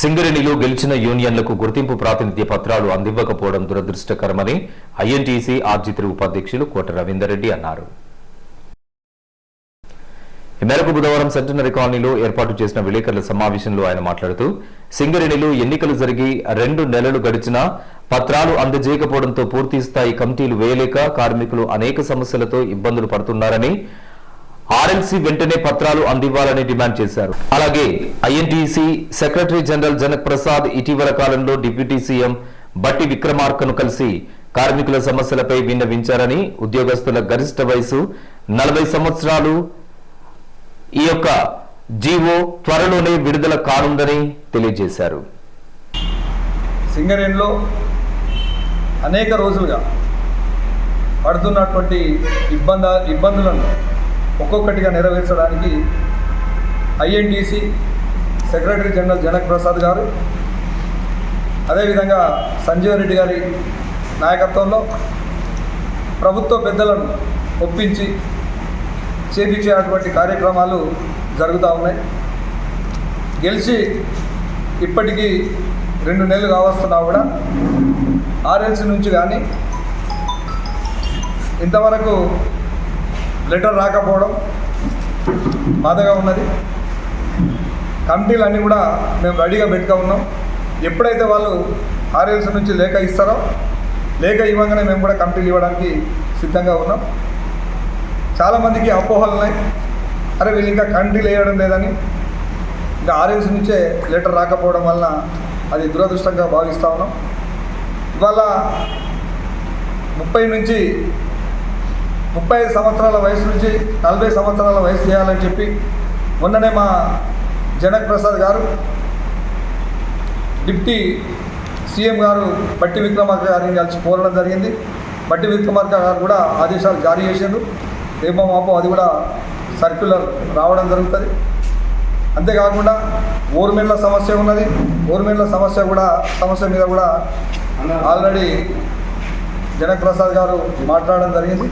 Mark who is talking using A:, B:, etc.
A: సింగరేణిలో గెలిచిన యూనియన్లకు గుర్తింపు ప్రాతినిధ్య పత్రాలు అందివ్వకపోవడం దురదృష్టకరమని ఐఎన్టీసీ ఆర్జిత్రి ఉపాధ్యక్షులు కోట రవీందర్ రెడ్డి అన్నారు. ఈ మేరకు బుధవారం సెంటనరీ కాలనీలో ఏర్పాటు చేసిన విలేకరుల సమావేశంలో ఆయన మాట్లాడుతూ సింగరేణిలో ఎన్నికలు జరిగి రెండు నెలలు గడిచినా పత్రాలు అందజేయకపోవడంతో పూర్తి స్థాయి కమిటీలు వేయలేక కార్మికులు అనేక సమస్యలతో ఇబ్బందులు పడుతున్నారని ఆర్ఎల్సీ వెంటనే పత్రాలు అందివ్వాలని డిమాండ్ చేశారు. అలాగే INTUC secretary general Janak Prasad ఇటీవల కాలంలో డిప్యూటీ సీఎం బట్టి విక్రమార్కను కలిసి కార్మికుల సమస్యలపై విన్నవించారని ఉద్యోగస్తుల గరిష్ట వయసు నలభై సంవత్సరాలు. ఈ యొక్క జీవో త్వరలోనే విడుదల కానుందని తెలియజేశారు.
B: సింగరేణిలో అనేక రోజులుగా పడుతున్నటువంటి ఇబ్బంద ఇబ్బందులను ఒక్కొక్కటిగా నెరవేర్చడానికి INTUC secretary general Janak Prasad గారు అదేవిధంగా సంజీవ్ రెడ్డి గారి నాయకత్వంలో ప్రభుత్వ పెద్దలను ఒప్పించి చేపించేటువంటి కార్యక్రమాలు జరుగుతూ ఉన్నాయి. గెలిచి ఇప్పటికీ రెండు నెలలు కావస్తున్నా కూడా ఆర్ఎల్సీ నుంచి కానీ ఇంతవరకు లెటర్ రాకపోవడం బాధగా ఉన్నది. కమిటీలన్నీ కూడా మేము రెడీగా పెట్టుకో ఉన్నాం. ఎప్పుడైతే వాళ్ళు ఆర్ఎల్సీ నుంచి లేఖ ఇస్తారో లేఖ ఇవ్వగానే మేము కూడా కమిటీలు ఇవ్వడానికి సిద్ధంగా ఉన్నాం. చాలామందికి అపోహలు ఉన్నాయి. అరే వీళ్ళు ఇంకా కమిటీలు వేయడం లేదని. ఇంకా ఆర్ఎల్సీ నుంచే లెటర్ రాకపోవడం వలన అది దురదృష్టంగా భావిస్తూ ఉన్నాం. ఇవాళ ముప్పై నుంచి ముప్పై ఐదు సంవత్సరాల వయసు నుంచి నలభై సంవత్సరాల వయసు చేయాలని చెప్పి మొన్ననే మా జనక్ ప్రసాద్ గారు డిప్టీ సీఎం గారు బట్టి విక్రమార్క గారిని కలిసి కోరడం జరిగింది. బట్టి విక్రమార్క గారు కూడా ఆదేశాలు జారీ చేసిండ్రు. రేపో మాపో అది కూడా సర్క్యులర్ రావడం జరుగుతుంది. అంతేకాకుండా ఓర్మెన్ల సమస్య ఉన్నది. ఓర్మెన్ల సమస్య కూడా సమస్య మీద కూడా ఆల్రెడీ జనక్ ప్రసాద్ గారు మాట్లాడడం జరిగింది.